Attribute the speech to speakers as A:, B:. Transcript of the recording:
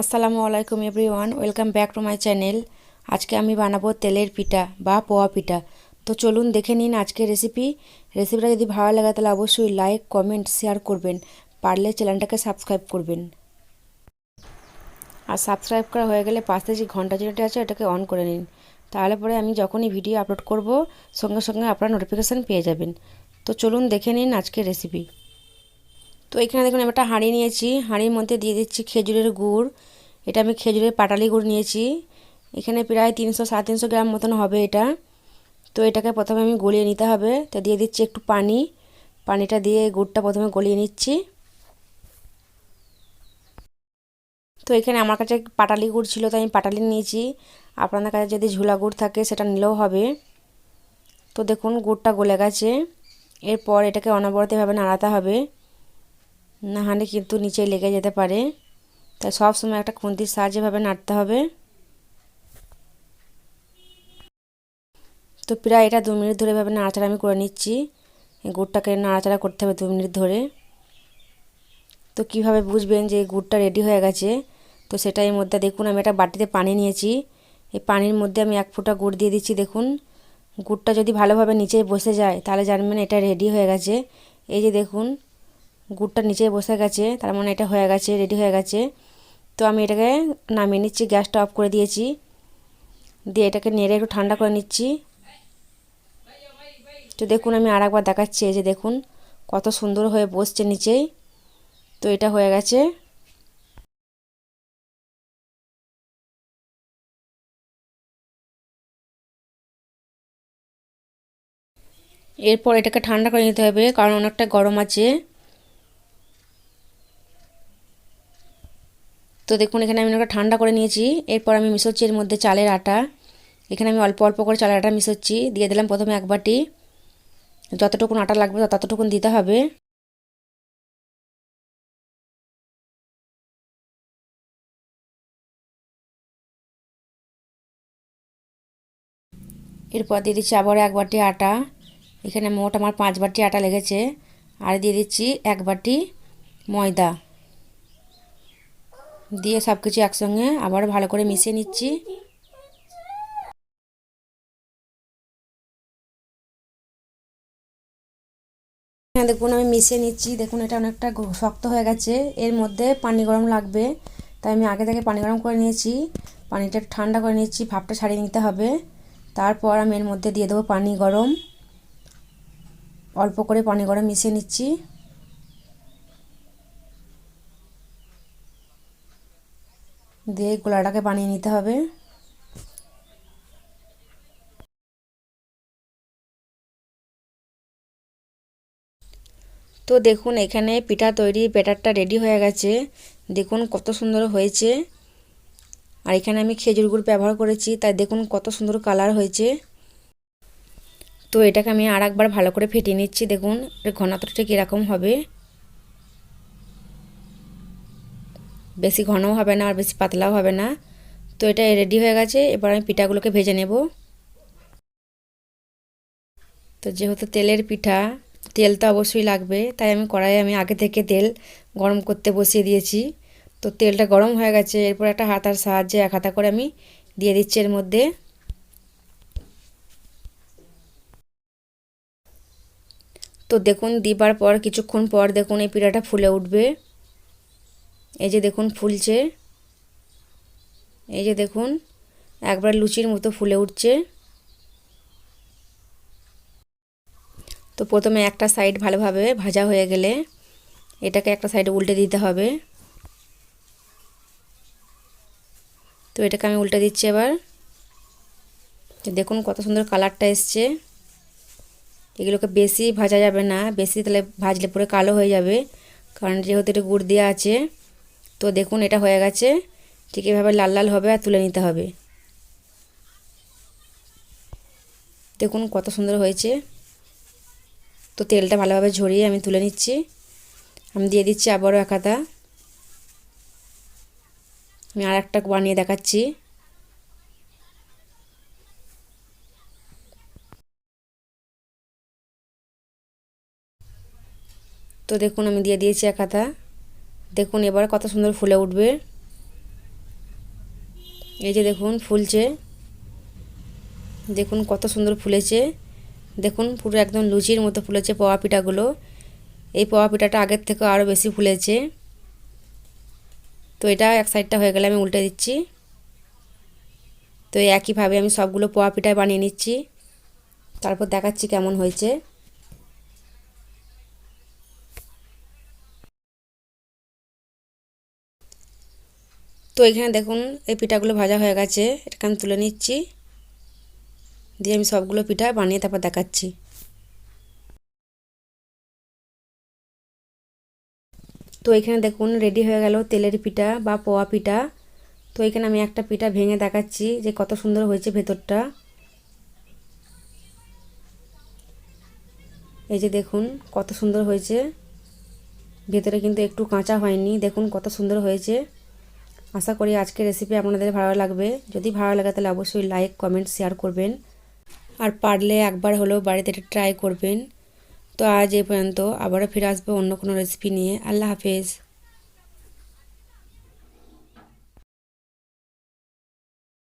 A: আসসালামু আলাইকুম everyone, welcome back to my channel. আজকে আমি বানাবো তেলের পিঠা বা পোয়া পিঠা। তো চলুন দেখে নিন আজকের রেসিপি রেসিপিটা যদি ভালো লাগে তাহলে অবশ্যই লাইক কমেন্ট শেয়ার করবেন। পারলে চ্যানেলটাকে সাবস্ক্রাইব করবেন। আর সাবস্ক্রাইব করা হয়ে গেলে পাশে যে ঘণ্টা চিহ্নটা আছে ওটাকে অন করে নিন। তাহলে পরে আমি যখনই ভিডিও আপলোড করব, সঙ্গে সঙ্গে আপনারা নোটিফিকেশান পেয়ে যাবেন। তো চলুন দেখে নিন আজকের রেসিপি তো এখানে দেখুন আমি একটা হাঁড়ি নিয়েছি। হাঁড়ির মধ্যে দিয়ে দিচ্ছি খেজুরের গুড়। এটা আমি খেজুরের পাটালি গুড় নিয়েছি। এখানে প্রায় তিনশো, সাড়ে তিনশো গ্রাম মতন হবে এটা। তো এটাকে প্রথমে আমি গলিয়ে নিতে হবে। তো দিয়ে দিচ্ছি একটু পানি। পানিটা দিয়ে গুড়টা প্রথমে গলিয়ে নিচ্ছি। তো এখানে আমার কাছে পাটালি গুড় ছিল তো আমি পাটালি নিয়েছি। আপনাদের কাছে যদি ঝুলা গুড় থাকে, সেটা নিলেও হবে। তো দেখুন, গুড়টা গলে গেছে। এরপর এটাকে অনবরতভাবে নাড়াতে হবে। না হলে কিন্তু নিচে লেগে যেতে পারে। তাই সব সময় একটা খুন্তির সাহায্যে ভাবে নাড়তে হবে। তো প্রায় এটা দু মিনিট ধরে ভাবে নাড়াচাড়া আমি করে নিচ্ছি। গুড়টাকে নাড়াচাড়া করতে হবে দু মিনিট ধরে। তো কীভাবে বুঝবেন যে গুড়টা রেডি হয়ে গেছে? তো সেটা এর মধ্যে দেখুন, আমি একটা বাটিতে পানি নিয়েছি। এই পানির মধ্যে আমি এক ফোঁটা গুড় দিয়ে দিচ্ছি, দেখুন। গুড়টা যদি ভালোভাবে নিচে বসে যায়, তাহলে জানবেন এটা রেডি হয়ে গেছে। এই যে দেখুন গুড়টা নিচে বসে গেছে, তার মানে এটা হয়ে গেছে রেডি হয়ে গেছে। তো আমি এটাকে নামিয়ে নিচ্ছি, গ্যাসটা অফ করে দিয়েছি। দিয়ে এটাকে নেড়ে একটু ঠান্ডা করে নিচ্ছি। তো দেখুন, আমি আর একবার দেখাচ্ছি যে দেখুন, কত সুন্দর হয়ে বসছে নিচেই তো এটা হয়ে গেছে। এরপর এটাকে ঠান্ডা করে নিতে হবে, কারণ অনেকটা গরম আছে। তো দেখুন, এখানে আমি ওটা ঠান্ডা করে নিয়েছি। এরপর আমি মিশোচ্ছি এর মধ্যে চালের আটা। এখানে আমি অল্প অল্প করে চালের আটা মিশোচ্ছি। দিয়ে দিলাম প্রথমে এক বাটি। যতটুকুন আটা লাগবে, ততটুকুন দিতে হবে। এরপর দিয়ে দিচ্ছি আবার এক বাটি আটা। এখানে মোট আমার পাঁচ বাটি আটা লেগেছে। আর দিয়ে দিচ্ছি এক বাটি ময়দা। দিয়ে সব কিছু একসঙ্গে আবার ভালো করে মিশিয়ে নিচ্ছি। হ্যাঁ দেখুন, আমি মিশিয়ে নিচ্ছি। দেখুন, এটা অনেকটা শক্ত হয়ে গেছে। এর মধ্যে পানি গরম লাগবে, তাই আমি আগে থেকে পানি গরম করে নিয়েছি। পানিটা ঠান্ডা করে নিচ্ছি ভাপটা ছাড়িয়ে নিতে হবে। তারপর আমি এর মধ্যে দিয়ে দেবো পানি গরম। অল্প করে পানি গরম মিশিয়ে নিচ্ছি। দিয়ে গোলাটাকে বানিয়ে নিতে হবে। তো দেখুন, এখানে পিঠা তৈরি ব্যাটারটা রেডি হয়ে গেছে। দেখুন কত সুন্দর হয়েছে। আর এখানে আমি খেজুর গুড় ব্যবহার করেছি, তাই দেখুন কত সুন্দর কালার হয়েছে। তো এটাকে আমি আর একবার ভালো করে ফেটিয়ে নিচ্ছি, দেখুন ঘনত্বটা ঠিক এরকম হবে। বেশি ঘনও হবে না আর বেশি পাতলাও হবে না। তো এটা রেডি হয়ে গেছে, এবার আমি পিঠাগুলোকে ভেজে নেব। তো যেহেতু তেলের পিঠা, তেল তো অবশ্যই লাগবে, তাই আমি কড়াইয়ে আমি আগে থেকে তেল গরম করতে বসিয়ে দিয়েছি। তো তেলটা গরম হয়ে গেছে, এরপর একটা হাতার সাহায্যে এক হাতা করে আমি দিয়ে দিচ্ছি এর মধ্যে। তো দেখুন, দিবার পর, কিছুক্ষণ পর দেখুন এই পিঠাটা ফুলে উঠবে। এই যে দেখুন ফুলছে। এই যে দেখুন, একবার লুচির মতো ফুলে উঠছে। তো প্রথমে একটা সাইড ভালোভাবে ভাজা হয়ে গেলে এটাকে একটা সাইডে উল্টে দিতে হবে। তো এটাকে আমি উল্টে দিচ্ছি এবার। দেখুন কত সুন্দর কালারটা এসছে। এগুলোকে বেশি ভাজা যাবে না, বেশি তাহলে ভাজলে পরে কালো হয়ে যাবে। কারণ যেহেতু এটা গুড় দেওয়া আছে তো দেখুন, এটা হয়ে গেছে। ঠিক এভাবে লাল লাল হবে আর তুলে নিতে হবে। দেখুন, কত সুন্দর হয়েছে। তো তেলটা ভালোভাবে ঝরিয়ে আমি তুলে নিচ্ছি। আমি দিয়ে দিচ্ছি আবারও এক হাতা আমি আর একটা বানিয়ে দেখাচ্ছি। তো দেখুন, আমি দিয়ে দিয়েছি এক হাতা দেখুন, এবার কত সুন্দর ফুলে উঠবে। এই যে দেখুন, ফুলছে। দেখুন, কত সুন্দর ফুলেছে। দেখুন, পুরো একদম লুচির মতো ফুলেছে পোয়া পিঠাগুলো। এই পোয়া পিঠাটা আগের থেকে আরও বেশি ফুলেছে। তো এটা এক সাইডটা হয়ে গেলে আমি উল্টে দিচ্ছি। তো একইভাবে আমি সবগুলো পোয়া পিঠায় বানিয়ে নিচ্ছি। তারপর দেখাচ্ছি কেমন হয়েছে। তো এখানে দেখুন, এই পিঠাগুলো ভাজা হয়ে গেছে। এটাকে আমি তুলে নিচ্ছি। দিয়ে আমি সবগুলো পিঠা বানিয়ে তারপর দেখাচ্ছি। তো এখানে দেখুন রেডি হয়ে গেল তেলের পিঠা বা পোয়া পিঠা। তো এখানে আমি একটা পিঠা ভেঙে দেখাচ্ছি যে কত সুন্দর হয়েছে ভেতরটা। এই যে দেখুন, কত সুন্দর হয়েছে। ভেতরে কিন্তু একটু কাঁচা হয়নি। দেখুন কত সুন্দর হয়েছে। আশা করি আজকের রেসিপি আপনাদের ভালো লাগবে। যদি ভালো লাগে তাহলে অবশ্যই লাইক কমেন্ট শেয়ার করবেন। আর পারলে একবার হলেও বাড়িতে এটা ট্রাই করবেন। তো আজ এ পর্যন্ত, আবারও ফিরে আসবে অন্য কোনো রেসিপি নিয়ে। আল্লাহ হাফেজ।